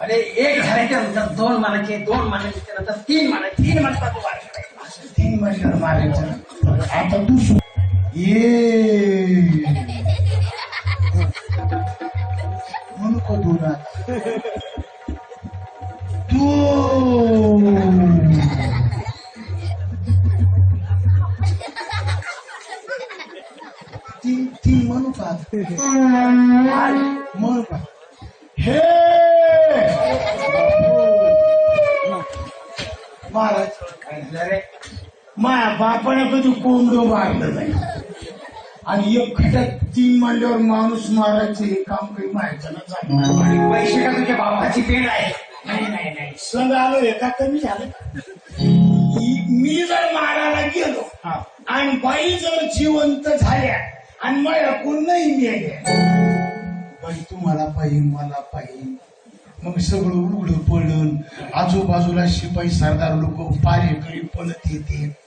अरे एक झाल्याच्यानंतर दोन मानायचे दोन मानायचे नंतर तीन मानायचे तीन तू करायचा. तीन महिन्यावर मारायचं. आता तू ये. म्हणू का तू. तू तीन तीन म्हणू का? म्हणू का हे. महाराज रे? माया बापाने कधी कोंबडो मारलं नाही. आणि एक खड्यात तीन मांडल्यावर माणूस मारायचं हे काम काही मारायचं ना पैसे का तुझ्या बापाची पेड आहे. नाही नाही नाही. संघ आलो एका कमी झालं. मी- जर मारायला गेलो. आणि बाई जर जिवंत झाल्या आणि मला कोण नाही मेल्या. बाई तुम्हाला पाहिजे मला पाहिजे. मग सगळं उघडं पडलं. आजूबाजूला शिपाई सरदार लोक पारेकडे पळत येते.